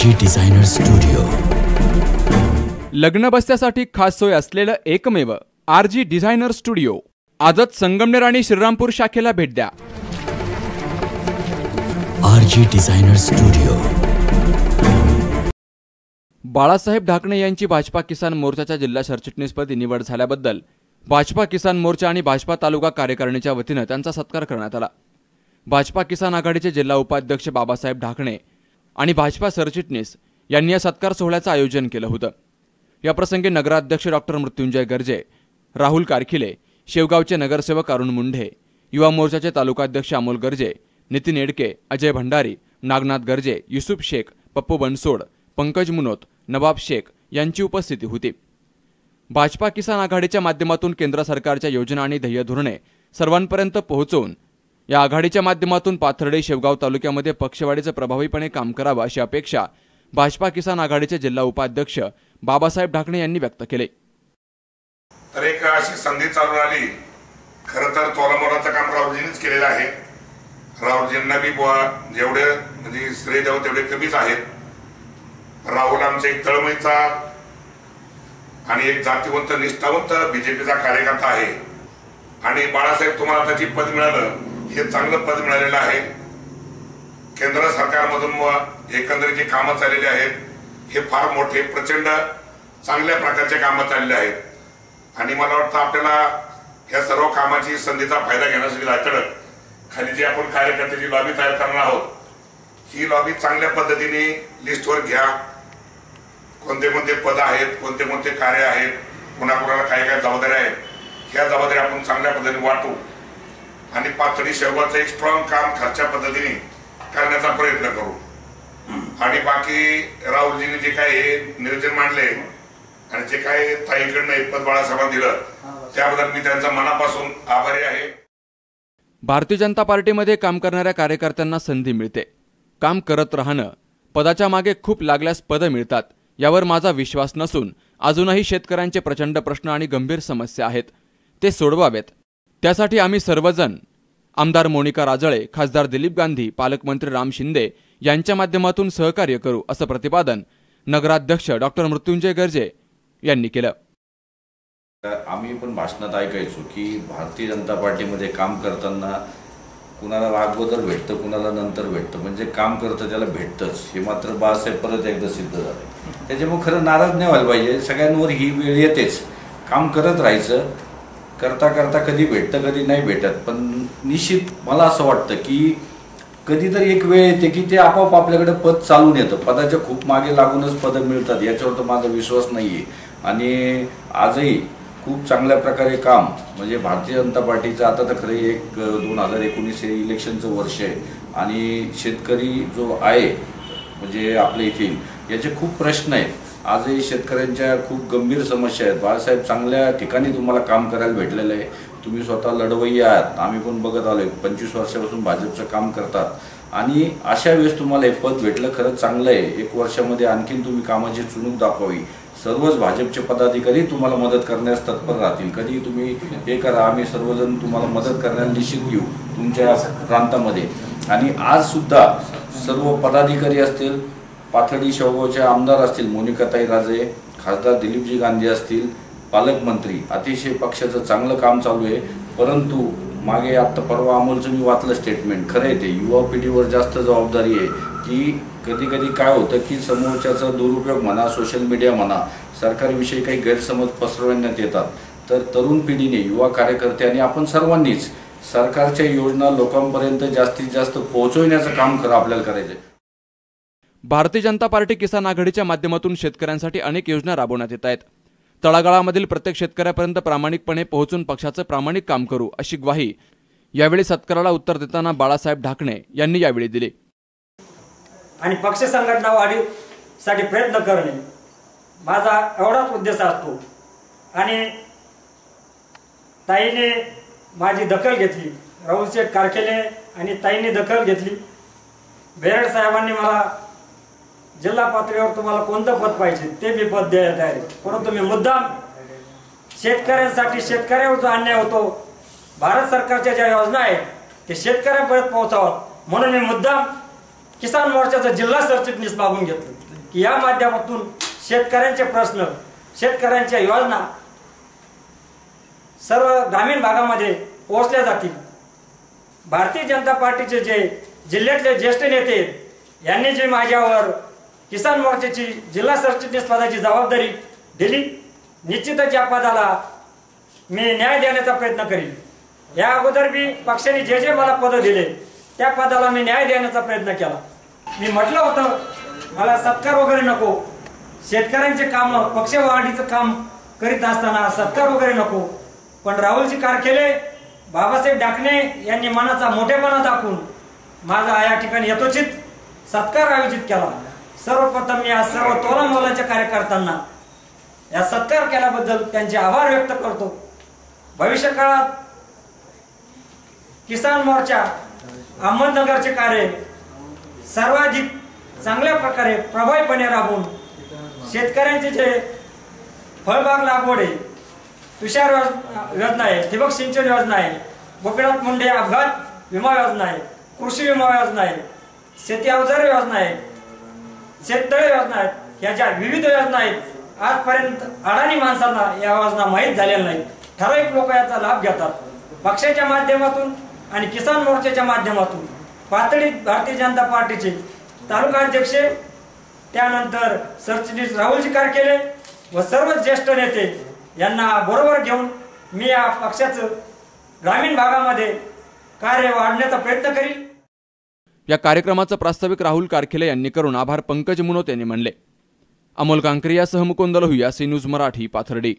जी designer studio लग्न बसण्यासाठी खास सोय असलेलं एकमेव आर जी डिझायनर स्टुडिओ आजच संगमनेर आणि श्रीरामपूर शाखेला भेट द्या. R G designer studio Balasaheb Dhakane यांची भाजपा किसान मोर्चाच्या जिल्हा सरचिटणीसपदी निवड झाल्याबद्दल भाजपा किसान मोर्चा आणि भाजपा तालुका कार्यकारिणीच्या वतीनं त्यांचा सत्कार करण्यात आला. भाजपा किसान आघाडीचे जिल्हा उपाध्यक्ष बाबासाहेब ढाकणे आणि भाजपा सरचिटणीस यांनी या सत्कार सोहळ्याचं आयोजन केलं होतं. याप्रसंगी नगराध्यक्ष डॉक्टर मृत्युंजय गर्जे राहुल कारखिले शेवगावचे नगरसेवक अरुण मुंढे युवा मोर्चाचे तालुकाध्यक्ष अमोल गर्जे नितीन एडके अजय भंडारी नागनाथ गर्जे युसुफ शेख पप्पू बनसोड पंकज मुनोत नवाब शेख यांची उपस्थिती होती. भाजपा किसान आघाडीच्या माध्यमातून केंद्र सरकारच्या योजना आणि ध्येय धोरणे सर्वांपर्यंत पोहोचवून या आघाडीच्या माध्यमातून पाथर्डे शेवगाव तालुक्यामध्ये पक्षवाढीचं प्रभावीपणे काम करावं अशी अपेक्षा भाजपा किसान आघाडीचे जिल्हा उपाध्यक्ष बाबासाहेब ढाकणे यांनी व्यक्त केले. तर एक अशी संधी चालून आली. खरं तर तोलामोलाचं काम राहुलजींनीच केलेलं आहे. राहुलजींना बी बुवा जेवढे म्हणजे श्रेय द्यावं तेवढे कमीच आहेत. राहुल आमचा एक तळमळीचा आणि एक जातीवंत निष्ठावंत बीजेपीचा कार्यकर्ता आहे. आणि बाळासाहेब तुम्हाला त्याची पद मिळालं. हे चांगलं पद मिळालेलं आहे. केंद्र सरकारमधून एकंदरीत जे कामं चाललेली आहेत हे फार मोठे प्रचंड चांगल्या प्रकारचे कामं चाललेले आहेत. आणि मला वाटतं आपल्याला ह्या सर्व कामाची संधीचा फायदा घेण्यासाठी लाकडं खाली जे आपण कार्यकर्त्याची लॉबी तयार करणार आहोत ही लॉबी चांगल्या पद्धतीने लिस्टवर घ्या. कोणते कोणते पद आहेत कोणते कोणते कार्य आहेत कोणाकोणाला काय काय जबाबदाऱ्या आहेत ह्या जबाबदाऱ्या आपण चांगल्या पद्धतीने वाटू. आणि पातळी शेवगाचं एक स्ट्रॉंग काम खर्च्या पद्धतीने करण्याचा प्रयत्न करू. आणि बाकी राहुलजीने जे काय हे नियोजन मांडले आणि जे काय ताईकडनं एक पद बाळासाहेबांना दिलं त्याबद्दल मी त्यांचा मनापासून आभारी आहे. भारतीय जनता पार्टीमध्ये काम करणाऱ्या कार्यकर्त्यांना संधी मिळते. काम करत राहणं पदाच्या मागे खूप लागल्यास पदं मिळतात यावर माझा विश्वास नसून अजूनही शेतकऱ्यांचे प्रचंड प्रश्न आणि गंभीर समस्या आहेत. ते सोडवावेत. त्यासाठी आम्ही सर्वजण आमदार मोनिका राजळे खासदार दिलीप गांधी पालकमंत्री राम शिंदे यांच्या माध्यमातून सहकार्य करू असं प्रतिपादन नगराध्यक्ष डॉक्टर मृत्युंजय गर्जे यांनी केलं. आम्ही पण भाषणात ऐकायचो की भारतीय जनता पार्टीमध्ये काम करताना कुणाला अगोदर भेटतं कुणाला नंतर भेटतं. म्हणजे काम करतं त्याला भेटतंच. हे मात्र बाळासाहेब परत एकदा सिद्ध झालं. त्याच्यामुळे खरं नाराज नाही व्हायला पाहिजे. सगळ्यांवर ही वेळ येतेच. काम करत राहायचं. करता करता कधी भेटतं कधी नाही भेटत. पण निश्चित मला असं वाटतं की कधीतरी एक वेळ येते की ते आपोआप आपल्याकडे पद चालून येतं. पदाच्या खूप मागे लागूनच पदं मिळतात याच्यावर तर माझा विश्वास नाही आहे आणि आजही खूप चांगल्या प्रकारे काम म्हणजे भारतीय जनता पार्टीचं आता तर खरं एक दोन हजार एकोणीस हे इलेक्शनचं वर्ष आहे. आणि शेतकरी जो आहे म्हणजे आपल्या येथील याचे खूप प्रश्न आहेत. आजही शेतकऱ्यांच्या खूप गंभीर समस्या आहेत. बाळासाहेब चांगल्या ठिकाणी तुम्हाला काम करायला भेटलेलं आहे. तुम्ही स्वतः लढवई आहात. आम्ही पण बघत आलोय. पंचवीस वर्षापासून भाजपचं काम करतात. आणि अशा वेळेस तुम्हाला हे पद भेटलं खरंच चांगलं आहे. एक वर्षामध्ये आणखीन तुम्ही कामाची चुणूक दाखवावी. सर्वच भाजपचे पदाधिकारी तुम्हाला मदत करण्यास तत्पर राहतील. कधी तुम्ही हे करा. आम्ही सर्वजण तुम्हाला मदत करण्याला निश्चित घेऊ तुमच्या प्रांतामध्ये. आणि आज सुद्धा सर्व पदाधिकारी असतील पाथडी शेवगावचे आमदार असतील मोनिकाताई राजे खासदार दिलीपजी गांधी असतील पालकमंत्री. अतिशय पक्षाचं चांगलं काम चालू आहे. परंतु मागे आत्ता परवा अमोलचं मी वाचलं स्टेटमेंट खरं आहे ते युवा पिढीवर जास्त जबाबदारी आहे. की कधी कधी काय होतं की समोरच्याचा दुरुपयोग म्हणा सोशल मीडिया म्हणा सरकारविषयी काही गैरसमज पसरवण्यात येतात. तर तरुण पिढीने युवा कार्यकर्ते आणि आपण सर्वांनीच सरकारच्या योजना लोकांपर्यंत जास्तीत जास्त पोहोचवण्याचं काम खरं आपल्याला करायचं आहे भारतीय जनता पार्टी किसान आघाडीच्या माध्यमातून शेतकऱ्यांसाठी अनेक योजना राबवण्यात येत आहेत. तळागाळामधील प्रत्येक शेतकऱ्यापर्यंत प्रामाणिकपणे पोहोचून पक्षाचं प्रामाणिक काम करू अशी ग्वाही यावेळी सत्काराला उत्तर देताना बाळासाहेब ढाकणे यांनी यावेळी दिली. आणि पक्ष संघटना वाढीसाठी प्रयत्न करणे माझा एवढाच उद्देश असतो. आणि ताईने माझी दखल घेतली राहुल शेठ कारखेले आणि ताईने दखल घेतली. बेरड साहेबांनी मला जिल्हा पातळीवर तुम्हाला कोणतं पद पाहिजे ते मी पद द्यायला तयार परंतु मी मुद्दाम शेतकऱ्यांसाठी शेतकऱ्यावर जो अन्याय होतो भारत सरकारच्या ज्या योजना आहेत ते शेतकऱ्यांपर्यंत पोहोचावं. म्हणून मी मुद्दाम किसान मोर्चाचा जिल्हा सरचिटणीस मागून घेतलं. की या माध्यमातून शेतकऱ्यांचे प्रश्न शेतकऱ्यांच्या योजना सर्व ग्रामीण भागामध्ये पोहोचल्या जातील. भारतीय जनता पार्टीचे जे जिल्ह्यातले ज्येष्ठ नेते यांनी जे माझ्यावर किसान मोर्चाची जिल्हा सरचिटणीस पदाची जबाबदारी दिली. निश्चितच या पदाला मी न्याय देण्याचा प्रयत्न करीन. या अगोदर मी पक्षाने जे जे मला पदं दिले त्या पदाला मी न्याय देण्याचा प्रयत्न केला. मी म्हटलं होतं मला सत्कार वगैरे नको. शेतकऱ्यांचे कामं पक्षवाढीचं काम करीत असताना सत्कार वगैरे नको. पण राहुलजी कारखेले बाबासाहेब डाकणे यांनी मनाचा मोठेपणा दाखवून माझा या ठिकाणी यथोचित सत्कार आयोजित केला. सर्वप्रथम मी या सर्व तोरण मोलाच्या कार्यकर्त्यांना या सत्कार केल्याबद्दल त्यांचे आभार व्यक्त करतो. भविष्य काळात किसान मोर्चा अहमदनगरचे कार्य सर्वाधिक चांगल्या प्रकारे प्रभावीपणे राबवून शेतकऱ्यांचे जे फळबाग लागवड आहे तुषार योज- योजना आहे ठिबक सिंचन योजना आहे गोपीनाथ मुंडे अपघात विमा योजना आहे कृषी विमा योजना आहे शेती अवजार योजना आहे शेततळे योजना आहेत या ज्या विविध योजना आहेत आजपर्यंत अडाणी माणसांना या योजना माहीत झालेल्या नाहीत. ठराविक लोक याचा लाभ घेतात. पक्षाच्या माध्यमातून आणि किसान मोर्चाच्या माध्यमातून. पातळीत भारतीय जनता पार्टीचे तालुका अध्यक्ष त्यानंतर सरचिटणीस राहुलजी कारकेले व सर्व ज्येष्ठ नेते यांना बरोबर घेऊन मी या पक्षाचं ग्रामीण भागामध्ये कार्य वाढण्याचा प्रयत्न करीन. या कार्यक्रमाचं प्रास्ताविक राहुल कारखेले यांनी करून आभार पंकज मुनोत यांनी म्हणले अमोल कांकरियासह सहमुकुंद लोहिया सी न्यूज मराठी पाथर्डी.